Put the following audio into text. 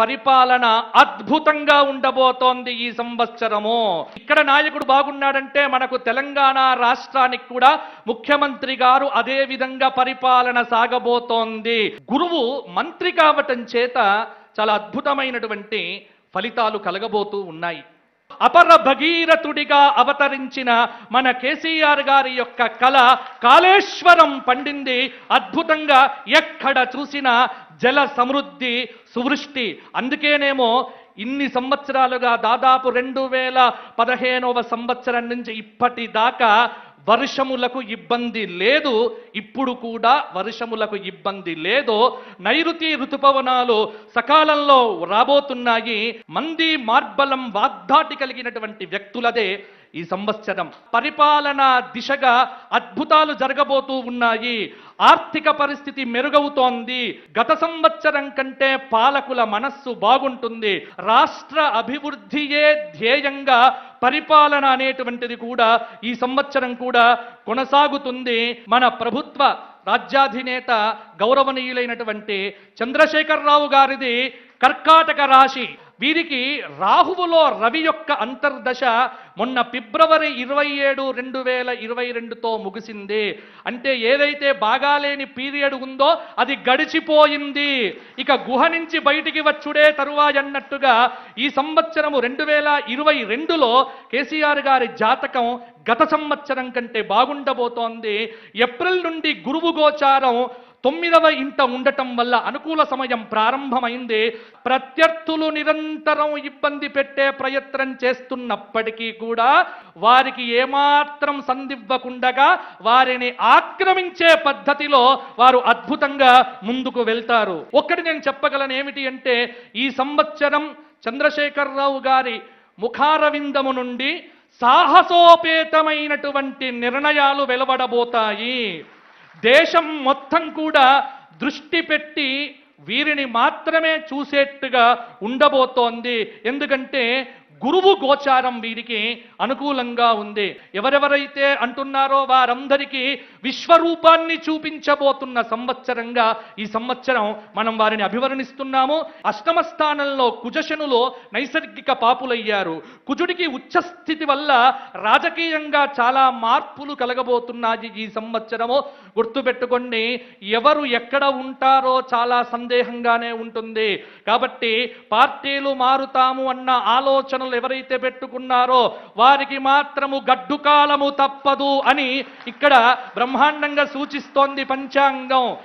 పరిపాలన అద్భుతంగా ఉండబోతోంది ఈ సంవత్సరము. ఇక్కడ నాయకుడు బాగున్నాడంటే మనకు తెలంగాణ రాష్ట్రానికి కూడా ముఖ్యమంత్రి గారు అదే విధంగా పరిపాలన సాగబోతోంది. గురువు మంత్రి కావటం చేత చాలా అద్భుతమైనటువంటి ఫలితాలు కలగబోతూ ఉన్నాయి. అపర భగీరథుడిగా అవతరించిన మన కేసీఆర్ గారి యొక్క కళ కాళేశ్వరం పండింది. అద్భుతంగా ఎక్కడ చూసినా జల సమృద్ధి సువృష్టి. అందుకేనేమో ఇన్ని సంవత్సరాలుగా దాదాపు రెండు వేల పదిహేనవ సంవత్సరం నుంచి ఇప్పటిదాకా వర్షములకు ఇబ్బంది లేదు ఇప్పుడు కూడా వర్షములకు ఇబ్బంది లేదు. నైరుతి ఋతుపవనాలు సకాలంలో రాబోతున్నాయి. మంది మార్బలం వాగ్దాటి కలిగినటువంటి వ్యక్తులదే ఈ సంవత్సరం. పరిపాలన దిశగా అద్భుతాలు జరగబోతూ ఉన్నాయి. ఆర్థిక పరిస్థితి మెరుగవుతోంది. గత సంవత్సరం కంటే పాలకుల మనస్సు బాగుంటుంది. రాష్ట్ర అభివృద్ధియే ధ్యేయంగా పరిపాలన అనేటువంటిది కూడా ఈ సంవత్సరం కూడా కొనసాగుతుంది. మన ప్రభుత్వ రాజ్యాధినేత గౌరవనీయులైనటువంటి చంద్రశేఖరరావు గారిది కర్కాటక రాశి. వీరికి రాహువులో రవి యొక్క అంతర్దశ మొన్న ఫిబ్రవరి ఇరవై ఏడు రెండు వేల ఇరవై రెండుతో ముగిసింది. అంటే ఏదైతే బాగాలేని పీరియడ్ ఉందో అది గడిచిపోయింది. ఇక గుహ నుంచి బయటికి వచ్చుడే తరువాయన్నట్టుగా ఈ సంవత్సరము రెండు వేల ఇరవై రెండులో కేసీఆర్ గారి జాతకం గత సంవత్సరం కంటే బాగుండబోతోంది. ఏప్రిల్ నుండి గురువు గోచారం తొమ్మిదవ ఇంట ఉండటం వల్ల అనుకూల సమయం ప్రారంభమైంది. ప్రత్యర్థులు నిరంతరం ఇబ్బంది పెట్టే ప్రయత్నం చేస్తున్నప్పటికీ కూడా వారికి ఏమాత్రం సందివ్వకుండగా వారిని ఆక్రమించే పద్ధతిలో వారు అద్భుతంగా ముందుకు వెళ్తారు. ఒక్కటి నేను చెప్పగలను ఏమిటి అంటే ఈ సంవత్సరం చంద్రశేఖరరావు గారి ముఖారవిందము నుండి సాహసోపేతమైనటువంటి నిర్ణయాలు వెలువడబోతాయి. దేశం మొత్తం కూడా దృష్టి పెట్టి వీరిని మాత్రమే చూసేట్టుగా ఉండబోతోంది. ఎందుకంటే గురువు గోచారం వీరికి అనుకూలంగా ఉంది. ఎవరెవరైతే అంటున్నారో వారందరికీ విశ్వరూపాన్ని చూపించబోతున్న సంవత్సరంగా ఈ సంవత్సరం మనం వారిని అభివర్ణిస్తున్నాము. అష్టమ స్థానంలో కుజశనులో నైసర్గిక పాపులయ్యారు. కుజుడికి ఉచ్చస్థితి వల్ల రాజకీయంగా చాలా మార్పులు కలగబోతున్నాయి ఈ సంవత్సరము. గుర్తుపెట్టుకోండి ఎవరు ఎక్కడ ఉంటారో చాలా సందేహంగానే ఉంటుంది. కాబట్టి పార్టీలు మారుతాము అన్న ఆలోచనలు ఎవరైతే పెట్టుకున్నారో వారికి మాత్రము గడ్డుకాలము తప్పదు అని ఇక్కడ బ్రహ్మాండంగా సూచిస్తోంది పంచాంగం.